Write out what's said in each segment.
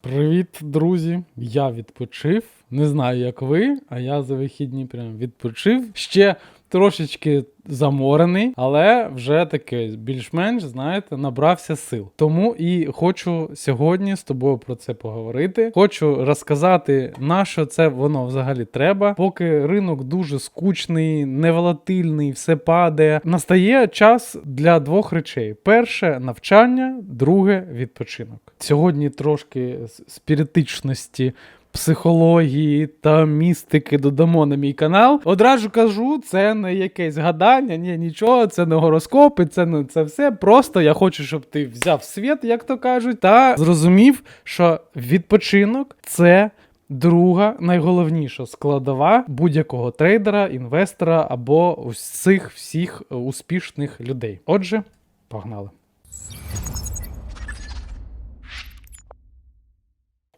Привіт, друзі! Я відпочив. Не знаю, як ви, а я за вихідні прям відпочив. Ще трошечки заморений, але вже таке більш-менш, знаєте, набрався сил. Тому і хочу сьогодні з тобою про це поговорити. Хочу розказати, на що це воно взагалі треба. Поки ринок дуже скучний, неволатильний, все падає. Настає час для двох речей: перше навчання, друге відпочинок. Сьогодні трошки спіритичності психології та містики додамо на мій канал. Одразу кажу, це не якесь гадання, ні, нічого, це не гороскопи, це не це все. Просто я хочу, щоб ти взяв світ, як то кажуть, та зрозумів, що відпочинок це. Друга найголовніша складова будь-якого трейдера, інвестора або усіх всіх успішних людей. Отже, погнали.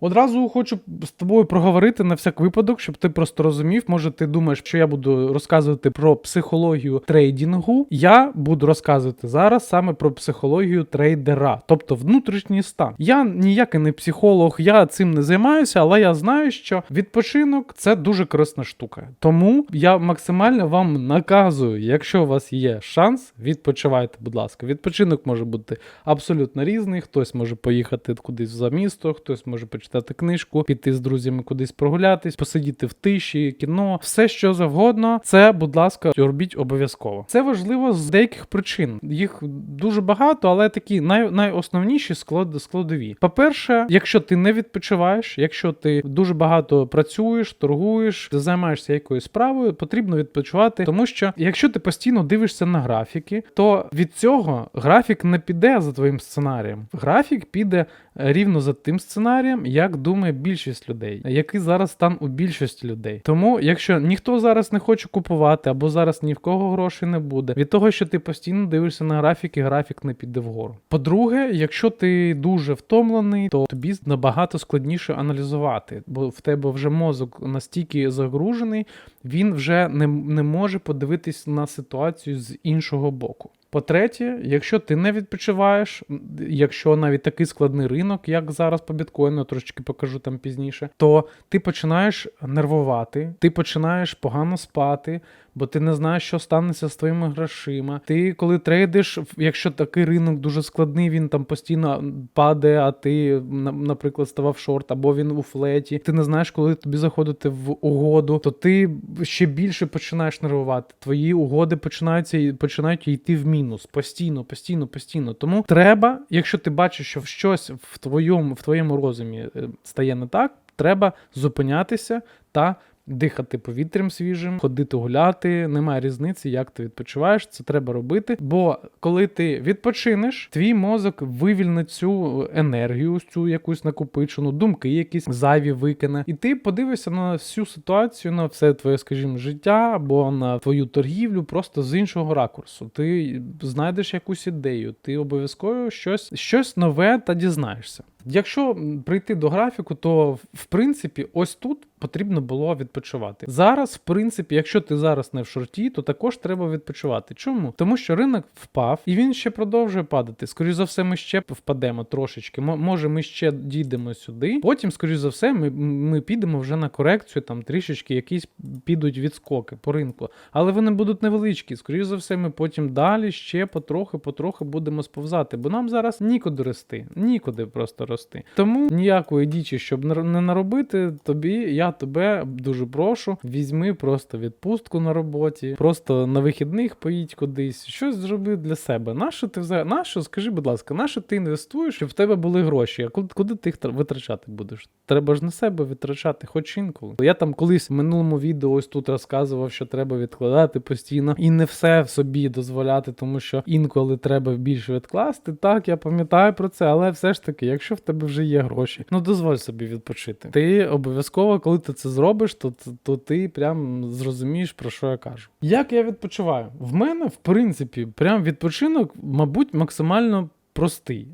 Одразу хочу з тобою проговорити на всяк випадок, щоб ти просто розумів. Може, ти думаєш, що я буду розказувати про психологію трейдингу. Я буду розказувати зараз саме про психологію трейдера, тобто внутрішній стан. Я ніякий не психолог, я цим не займаюся, але я знаю, що відпочинок це дуже корисна штука. Тому я максимально вам наказую, якщо у вас є шанс, відпочивайте, будь ласка. Відпочинок може бути абсолютно різний. Хтось може поїхати кудись за місто, хтось може почитати книжку, піти з друзями кудись прогулятись, посидіти в тиші, кіно, все що завгодно. Це, будь ласка, робіть обов'язково. Це важливо з деяких причин. Їх дуже багато, але такі най, найосновніші склад, складові. По-перше, якщо ти не відпочиваєш, якщо ти дуже багато працюєш, торгуєш, займаєшся якоюсь справою, потрібно відпочивати, тому що якщо ти постійно дивишся на графіки, то від цього графік не піде за твоїм сценарієм. Графік піде рівно за тим сценарієм, як думає більшість людей, який зараз стан у більшості людей. Тому, якщо ніхто зараз не хоче купувати, або зараз ні в кого грошей не буде, від того, що ти постійно дивишся на графіки, графік не піде вгору. По-друге, якщо ти дуже втомлений, то тобі набагато складніше аналізувати, бо в тебе вже мозок настільки загружений, він вже не, не може подивитись на ситуацію з іншого боку. По-третє, якщо ти не відпочиваєш, якщо навіть такий складний ринок, як зараз по біткоїну, трошечки покажу там пізніше, то ти починаєш нервувати, ти починаєш погано спати, бо ти не знаєш, що станеться з твоїми грошима. Ти, коли трейдиш, якщо такий ринок дуже складний, він там постійно падає, а ти, на- наприклад, ставав шорт, або він у флеті, ти не знаєш, коли тобі заходити в угоду, то ти ще більше починаєш нервувати. Твої угоди починаються і починають йти в мінус постійно, постійно, постійно. Тому треба, якщо ти бачиш, що щось в твоєму, в твоєму розумі е, стає не так, треба зупинятися та. Дихати повітрям свіжим, ходити гуляти, немає різниці, як ти відпочиваєш. Це треба робити. Бо коли ти відпочинеш, твій мозок вивільнить цю енергію, цю якусь накопичену, думки якісь зайві викине, і ти подивишся на всю ситуацію, на все твоє, скажімо, життя або на твою торгівлю просто з іншого ракурсу. Ти знайдеш якусь ідею, ти обов'язково щось, щось нове та дізнаєшся. Якщо прийти до графіку, то в- принципі ось тут потрібно було відпочивати. Зараз, в принципі, якщо ти зараз не в шорті, то також треба відпочивати. Чому? Тому що ринок впав і він ще продовжує падати. Скоріше за все, ми ще впадемо трошечки. Може, ми ще дійдемо сюди. Потім, скоріше за все, ми, ми підемо вже на корекцію, там трішечки якісь підуть відскоки по ринку. Але вони будуть невеличкі. Скоріше за все, ми потім далі ще потрохи, потрохи будемо сповзати. Бо нам зараз нікуди рости, нікуди просто рости. Тому ніякої дічі, щоб не наробити, тобі я тебе дуже прошу, візьми просто відпустку на роботі, просто на вихідних поїдь кудись, щось зроби для себе. Нащо ти взагалі? Нащо, скажи, будь ласка, нащо ти інвестуєш, щоб в тебе були гроші? А куди, ти їх витрачати будеш? Треба ж на себе витрачати, хоч інколи. Я там колись в минулому відео ось тут розказував, що треба відкладати постійно і не все собі дозволяти, тому що інколи треба більше відкласти. Так, я пам'ятаю про це, але все ж таки, якщо в тебе вже є гроші, ну дозволь собі відпочити. Ти обов'язково, коли ти це зробиш, то, то ти прям зрозумієш, про що я кажу. Як я відпочиваю? В мене, в принципі, прям відпочинок, мабуть, максимально простий.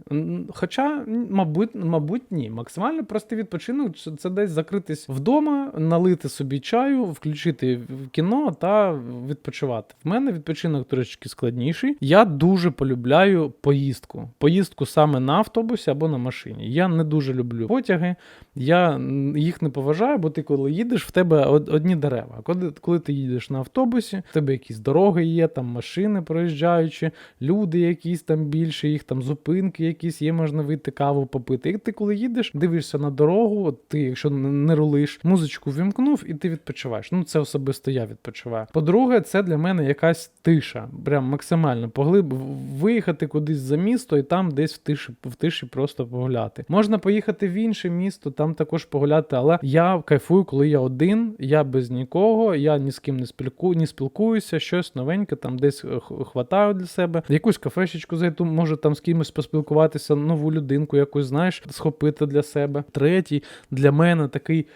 Хоча, мабуть, мабуть, ні. Максимально простий відпочинок це- десь закритись вдома, налити собі чаю, включити кіно та відпочивати. В мене відпочинок трошечки складніший. Я дуже полюбляю поїздку. Поїздку саме на автобусі або на машині. Я не дуже люблю потяги. Я їх не поважаю, бо ти коли їдеш, в тебе одні дерева. Коли, коли ти їдеш на автобусі, в тебе якісь дороги є, там машини проїжджаючі, люди якісь там більше, їх там зупинки якісь є, можна вийти каву попити. І ти коли їдеш, дивишся на дорогу, от ти, якщо не рулиш, музичку вімкнув і ти відпочиваєш. Ну це особисто я відпочиваю. По-друге, це для мене якась тиша, прям максимально поглиб виїхати кудись за місто і там десь в тиші, в тиші просто погуляти. Можна поїхати в інше місто, там також погуляти, але я кайфую, коли я один, я без нікого, я ні з ким не спілку, не спілкуюся, щось новеньке там десь е, хватаю для себе. Якусь кафешечку зайду, може там з кимось поспілкуватися, нову людинку якусь, знаєш, схопити для себе. Третій для мене такий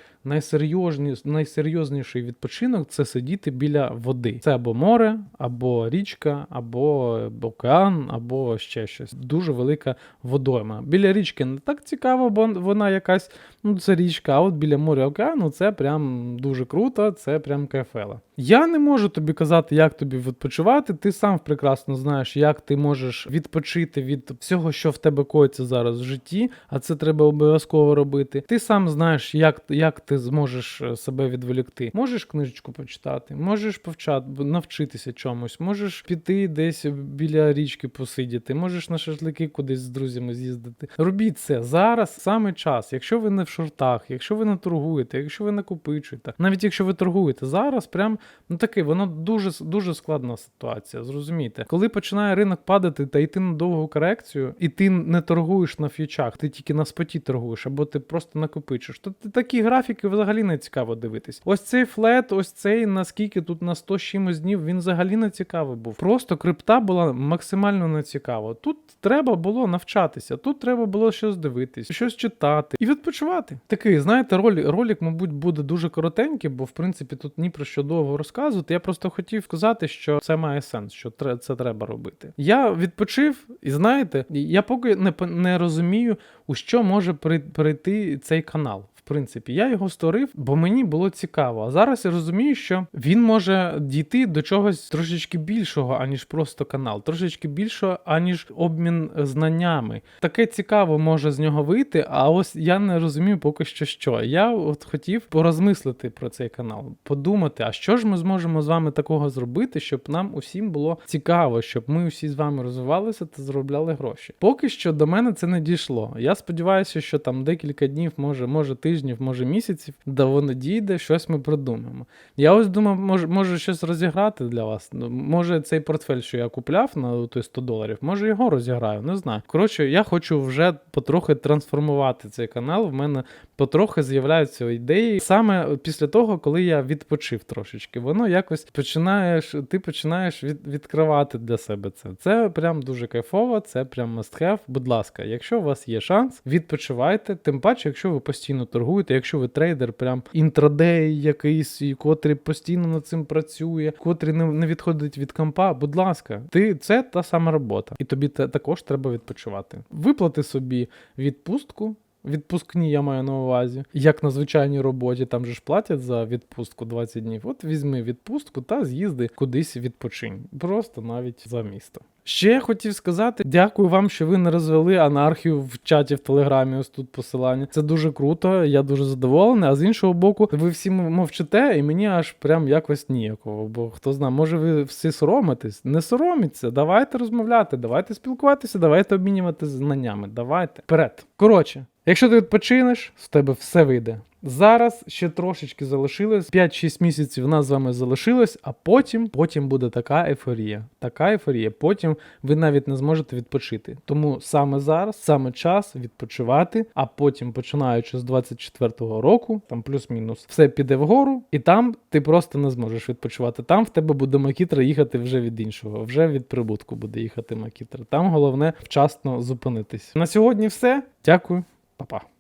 найсерйозніший відпочинок це сидіти біля води. Це або море, або річка, або океан, або ще щось. Дуже велика водойма. Біля річки не так цікаво, бо вона якась, ну це річка, а от біля моря океану це прям дуже круто, це прям кайфела. Я не можу тобі казати, як тобі відпочивати. Ти сам прекрасно знаєш, як ти можеш відпочити від всього, що в тебе коїться зараз в житті, а це треба обов'язково робити. Ти сам знаєш, як, як ти зможеш е, себе відволікти. Можеш книжечку почитати, можеш повчати, навчитися чомусь, можеш піти десь біля річки посидіти, можеш на шашлики кудись з друзями з'їздити. Робіть це зараз саме час. Якщо ви не в шортах, якщо ви не торгуєте, якщо ви накопичуєте, навіть якщо ви торгуєте зараз, прям ну таке, воно дуже дуже складна ситуація. Зрозумійте, коли починає ринок падати та йти на довгу корекцію, і ти не торгуєш на ф'ючах, ти тільки на споті торгуєш, або ти просто накопичиш. То ти такі графіки взагалі не цікаво дивитись. Ось цей флет, ось цей наскільки тут на 100 з чимось днів, він взагалі не цікавий був. Просто крипта була максимально не цікава. Тут треба було навчатися, тут треба було щось дивитись, щось читати і відпочивати. Такий, знаєте, ролик, ролик, мабуть, буде дуже коротенький, бо в принципі тут ні про що довго розказувати. Я просто хотів сказати, що це має сенс, що це треба робити. Я відпочив, і знаєте, я поки не, не розумію, у що може при- перейти цей канал. Принципі, я його створив, бо мені було цікаво. А зараз я розумію, що він може дійти до чогось трошечки більшого, аніж просто канал, трошечки більшого, аніж обмін знаннями. Таке цікаво може з нього вийти, а ось я не розумію поки що що. Я от хотів порозмислити про цей канал, подумати, а що ж ми зможемо з вами такого зробити, щоб нам усім було цікаво, щоб ми усі з вами розвивалися та заробляли гроші. Поки що до мене це не дійшло. Я сподіваюся, що там декілька днів, може, може тижнів, може місяців, до воно дійде, щось ми придумаємо. Я ось думав, може, може щось розіграти для вас. Ну, Може, цей портфель, що я купляв на той 100 доларів, може його розіграю, не знаю. Коротше, я хочу вже потрохи трансформувати цей канал. В мене потрохи з'являються ідеї саме після того, коли я відпочив трошечки. Воно якось починаєш, ти починаєш від, відкривати для себе це. Це прям дуже кайфово, це прям must have. Будь ласка, якщо у вас є шанс, відпочивайте. Тим паче, якщо ви постійно торгуєте, якщо ви трейдер, прям інтрадей якийсь, і котрий постійно над цим працює, котрий не, не відходить від компа, будь ласка, ти це та сама робота, і тобі те, також треба відпочивати. Виплати собі відпустку. Відпускні я маю на увазі, як на звичайній роботі, там же ж платять за відпустку 20 днів. От візьми відпустку та з'їзди кудись відпочинь. Просто навіть за місто. Ще хотів сказати, дякую вам, що ви не розвели анархію в чаті в Телеграмі. Ось тут посилання. Це дуже круто, я дуже задоволений. А з іншого боку, ви всі мовчите, і мені аж прям якось ніякого. Бо хто знає, може ви всі соромитесь? Не сороміться, давайте розмовляти, давайте спілкуватися, давайте обмінювати знаннями. Давайте вперед. Коротше, якщо ти відпочинеш, з тебе все вийде. Зараз ще трошечки залишилось. 5-6 місяців в нас з вами залишилось, а потім, потім буде така ейфорія. Така ейфорія. Потім ви навіть не зможете відпочити. Тому саме зараз, саме час відпочивати, а потім, починаючи з 24-го року, там плюс-мінус, все піде вгору, і там ти просто не зможеш відпочивати. Там в тебе буде макітра їхати вже від іншого, вже від прибутку буде їхати макітра. Там головне вчасно зупинитись. На сьогодні все. Дякую, Па-па.